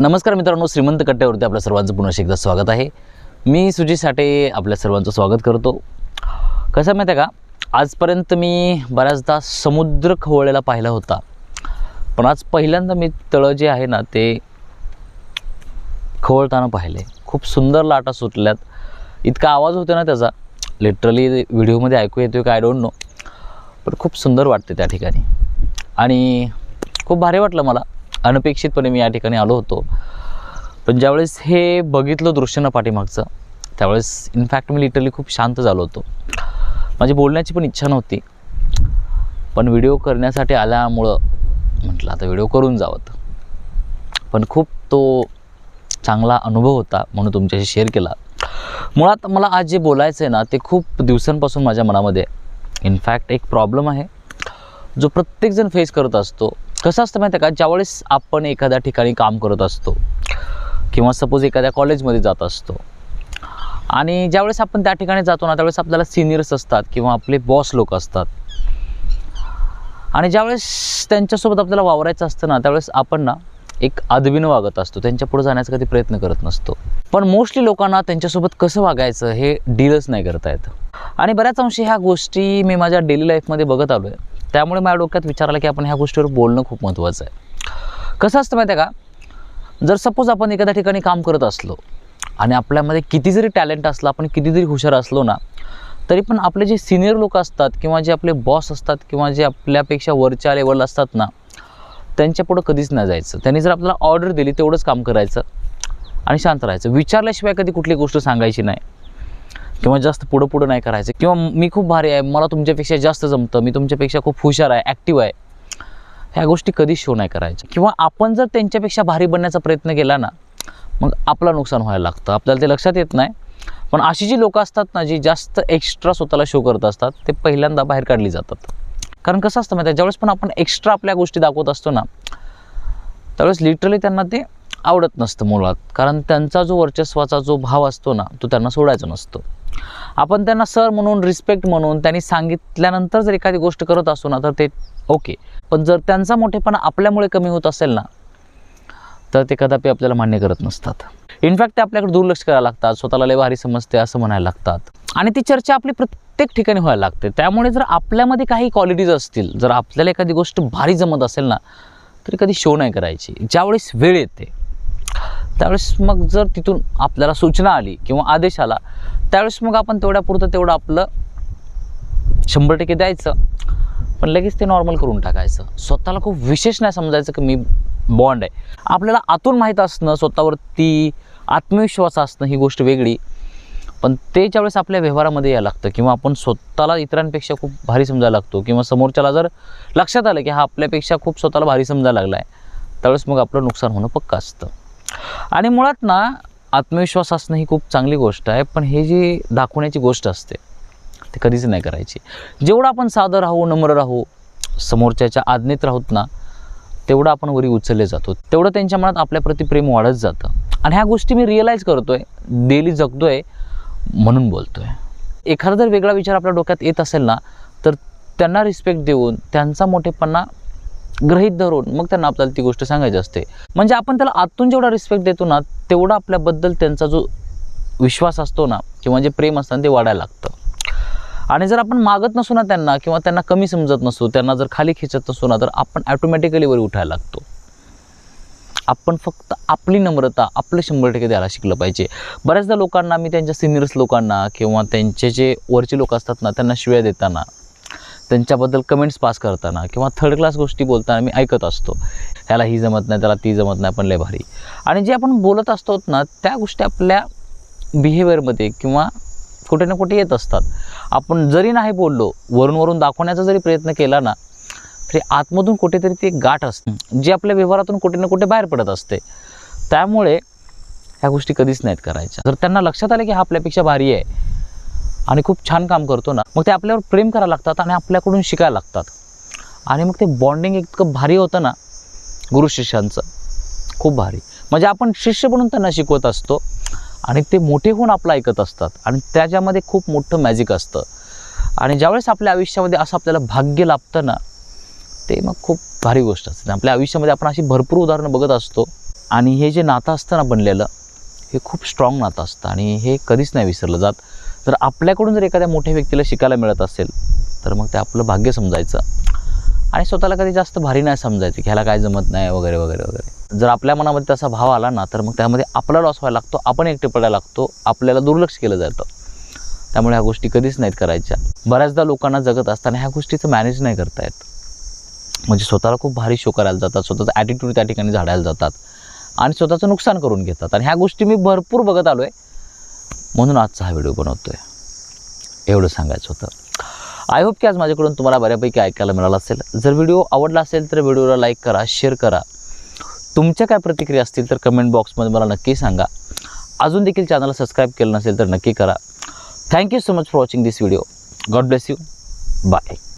नमस्कार मित्रांनो श्रीमंत कट्ट्यावरती आपल्या सर्वांचं पुन्हा एकदा स्वागत आहे. मी सुजित साठे आपल्या सर्वांचं स्वागत करतो. कसं आहे माहिती आहे का? आजपर्यंत मी बऱ्याचदा समुद्र खवळलेला पाहिला होता. पण आज पहिल्यांदा मी तळं जे आहे ना ते खवळताना पाहिले. खूप सुंदर लाटा सुटल्यात. इतका आवाज होतो ना त्याचा. लिटरली व्हिडिओमध्ये ऐकू येतो का? आय डोंट नो पण खूप सुंदर वाटते त्या ठिकाणी. आणि खूप भारी वाटलं मला. अनपेक्षितपणे मी या ठिकाणी आलो होतो. पण ज्यावेळेस हे बघितलं दृश्य ना पाठीमागचं त्यावेळेस इनफॅक्ट मी लिटरली खूप शांत झालो होतो. माझी बोलण्याची पण इच्छा नव्हती. पण व्हिडिओ करण्यासाठी आल्यामुळं म्हटलं आता व्हिडिओ करून जावं. पण खूप तो चांगला अनुभव होता म्हणून तुमच्याशी शेअर केला. मुळात मला आज जे बोलायचं आहे ना ते खूप दिवसांपासून माझ्या मनामध्ये इनफॅक्ट एक प्रॉब्लेम आहे. जो प्रत्येकजण फेस करत असतो. कसं असतं माहिती आहे का? ज्यावेळेस आपण एखाद्या ठिकाणी काम करत असतो किंवा सपोज एखाद्या कॉलेजमध्ये जात असतो आणि ज्यावेळेस आपण त्या ठिकाणी जातो ना त्यावेळेस आपल्याला सिनियर्स असतात किंवा आपले बॉस लोक असतात. आणि ज्यावेळेस त्यांच्यासोबत आपल्याला वावरायचं असतं ना त्यावेळेस आपण ना एक आदबीनं वागत असतो. त्यांच्या पुढे जाण्याचा कधी प्रयत्न करत नसतो. पण मोस्टली लोकांना त्यांच्यासोबत कसं वागायचं हे डीलच नाही करता येत. आणि बऱ्याच अंशी ह्या गोष्टी मी माझ्या डेली लाईफमध्ये बघत आलो आहे त्यामुळे माझ्या डोक्यात विचारलं की आपण ह्या गोष्टीवर बोलणं खूप महत्त्वाचं आहे. कसं असतं माहिती आहे का? जर सपोज आपण एखाद्या ठिकाणी काम करत असलो आणि आपल्यामध्ये किती जरी टॅलेंट असलं आपण किती जरी हुशार असलो ना तरी पण आपले जे सिनियर लोक असतात किंवा जे आपले बॉस असतात किंवा जे आपल्यापेक्षा वरच्या लेवलला असतात ना त्यांच्या पुढं कधीच नाही जायचं. त्यांनी जर आपल्याला ऑर्डर दिली तेवढंच काम करायचं आणि शांत राहायचं. विचारल्याशिवाय कधी कुठली गोष्ट सांगायची नाही. किंवा जास्त पुढं पुढं नाही करायचं. किंवा मी खूप भारी आहे मला तुमच्यापेक्षा जास्त जमतं मी तुमच्यापेक्षा खूप हुशार आहे ॲक्टिव्ह आहे. ह्या गोष्टी कधीच शो नाही करायच्या. किंवा आपण जर त्यांच्यापेक्षा भारी बनण्याचा प्रयत्न केला ना मग आपलं नुकसान व्हायला लागतं. आपल्याला ते लक्षात येत नाही. पण अशी जी लोकं असतात ना जी जास्त एक्स्ट्रा स्वतःला शो करत असतात ते पहिल्यांदा बाहेर काढली जातात. कारण कसं असतं माहिती आहे ज्यावेळेस पण आपण एक्स्ट्रा आपल्या गोष्टी दाखवत असतो ना त्यावेळेस लिटरली त्यांना ते आवडत नसतं मुळात. कारण त्यांचा जो वर्चस्वाचा जो भाव असतो ना तो त्यांना सोडायचा नसतो. आपण त्यांना सर म्हणून रिस्पेक्ट म्हणून त्यांनी सांगितल्यानंतर जर एखादी गोष्ट करत असू ना तर ते ओके पण जर त्यांचा मोठेपणा आपल्यामुळे कमी होत असेल ना तर ते कदापि आपल्याला मान्य करत नसतात. इनफॅक्ट ते आपल्याकडे दुर्लक्ष करायला लागतात. स्वतःला लय भारी समजते असं म्हणायला लागतात. आणि ती चर्चा आपली प्रत्येक ठिकाणी व्हायला लागते. त्यामुळे जर आपल्यामध्ये काही क्वालिटीज असतील जर आपल्याला एखादी गोष्ट भारी जमत असेल ना तरी कधी शो नाही करायची. ज्यावेळेस वेळ येते त्यावेळेस मग जर तिथून आपल्याला सूचना आली किंवा आदेश आला त्यावेळेस मग आपण तेवढ्यापुरतं तेवढं आपलं शंभर टक्के द्यायचं. पण लगेच ते नॉर्मल करून टाकायचं. स्वतःला खूप विशेष नाही समजायचं की मी बॉन्ड आहे. आपल्याला आतून माहीत असणं स्वतःवरती आत्मविश्वास असणं ही गोष्ट वेगळी. पण ते ज्यावेळेस आपल्या व्यवहारामध्ये यायला लागतं किंवा आपण स्वतःला इतरांपेक्षा खूप भारी समजायला लागतो किंवा समोरच्याला जर लक्षात आलं की हा आपल्यापेक्षा खूप स्वतःला भारी समजायला लागला आहे त्यावेळेस मग आपलं नुकसान होणं पक्का असतं. आणि मुळात ना आत्मविश्वास असणं ही खूप चांगली गोष्ट आहे पण हे जी दाखवण्याची गोष्ट असते ते कधीच नाही करायची. जेवढं आपण साधं राहू नम्र राहू समोरच्याच्या आज्ञेत राहूत ना तेवढं आपण वरी उचलले जातो. तेवढं त्यांच्या मनात आपल्याप्रती प्रेम वाढत जातं. आणि ह्या गोष्टी मी रिअलाईज करतो आहे डेली जगतो आहे म्हणून बोलतो आहे एखादा जर वेगळा विचार आपल्या डोक्यात येत असेल ना तर त्यांना रिस्पेक्ट देऊन त्यांचा मोठेपणा गृहीत धरून मग त्यांना आपल्याला ती गोष्ट सांगायची असते. म्हणजे आपण त्याला आतून जेवढा रिस्पेक्ट देतो ना तेवढा आपल्याबद्दल त्यांचा जो विश्वास असतो ना किंवा जे प्रेम असतं ना ते वाढायला लागतं. आणि जर आपण मागत नसू ना त्यांना किंवा त्यांना कमी समजत नसू त्यांना जर खाली खेचत नसू ना तर आपण ॲटोमॅटिकली वर उठायला लागतो. आपण फक्त आपली नम्रता आपलं शंभर टक्के द्यायला शिकलं पाहिजे. बऱ्याचदा लोकांना मी त्यांच्या सिनियर्स लोकांना किंवा त्यांचे जे वरचे लोक असतात ना त्यांना शिव्या देताना त्यांच्याबद्दल कमेंट्स पास करताना किंवा थर्ड क्लास गोष्टी बोलताना मी ऐकत असतो. ह्याला ही जमत नाही त्याला ती जमत नाही पण लय भारी. आणि जे आपण बोलत असतो ना त्या गोष्टी आपल्या बिहेवियरमध्ये किंवा कुठे ना कुठे येत असतात. आपण जरी नाही बोललो वरून वरून दाखवण्याचा जरी प्रयत्न केला ना तरी आतमधून कुठेतरी ती एक गाठ असते. जी आपल्या व्यवहारातून कुठे ना कुठे बाहेर पडत असते. त्यामुळे ह्या गोष्टी कधीच नाहीत करायच्या. जर त्यांना लक्षात आलं की हा आपल्यापेक्षा भारी आहे आणि खूप छान काम करतो ना मग ते आपल्यावर प्रेम करायला लागतात आणि आपल्याकडून शिकायला लागतात. आणि मग ते बॉन्डिंग इतकं भारी होतं ना गुरु शिष्यांचं. खूप भारी. म्हणजे आपण शिष्य बनून त्यांना शिकवत असतो आणि ते मोठे होऊन आपलं ऐकत असतात. आणि त्याच्यामध्ये खूप मोठं मॅजिक असतं. आणि ज्यावेळेस आपल्या आयुष्यामध्ये असं आपल्याला भाग्य लाभतं ना ते मग खूप भारी गोष्ट असते. आपल्या आयुष्यामध्ये आपण अशी भरपूर उदाहरणं बघत असतो. आणि हे जे नातं असतं ना बनलेलं हे खूप स्ट्रॉंग नातं असतं. आणि हे कधीच नाही विसरलं जात. जर आपल्याकडून जर एखाद्या मोठ्या व्यक्तीला शिकायला मिळत असेल तर मग ते आपलं भाग्य समजायचं. आणि स्वतःला कधी जास्त भारी नाही समजायचं की ह्याला काय जमत नाही वगैरे वगैरे वगैरे. जर आपल्या मनामध्ये तसा भाव आला ना तर मग त्यामध्ये आपला लॉस व्हायला लागतो आपण एकटे पडायला लागतो आपल्याला दुर्लक्ष केलं जातं. त्यामुळे ह्या गोष्टी कधीच नाहीत करायच्या. बऱ्याचदा लोकांना जगत असताना ह्या गोष्टीचं मॅनेज नाही करता येत. म्हणजे स्वतःला खूप भारी शो करायला जातात स्वतःचा ॲटिट्यूड त्या ठिकाणी झाडायला जातात. आणि स्वतःचं नुकसान करून घेतात. आणि ह्या गोष्टी मी भरपूर बघत आलो आहे म्हणून आजचा हा व्हिडिओ बनवतो आहे एवढं सांगायचं होतं. आय होप की आज माझ्याकडून तुम्हाला बऱ्यापैकी ऐकायला मिळालं असेल. जर व्हिडिओ आवडला असेल तर व्हिडिओला लाईक करा शेअर करा. तुमच्या काय प्रतिक्रिया असतील तर कमेंट बॉक्समध्ये मला नक्की सांगा. अजून देखील चॅनलला सबस्क्राईब केलं नसेल तर नक्की करा. Thank you so much for watching this video God bless you bye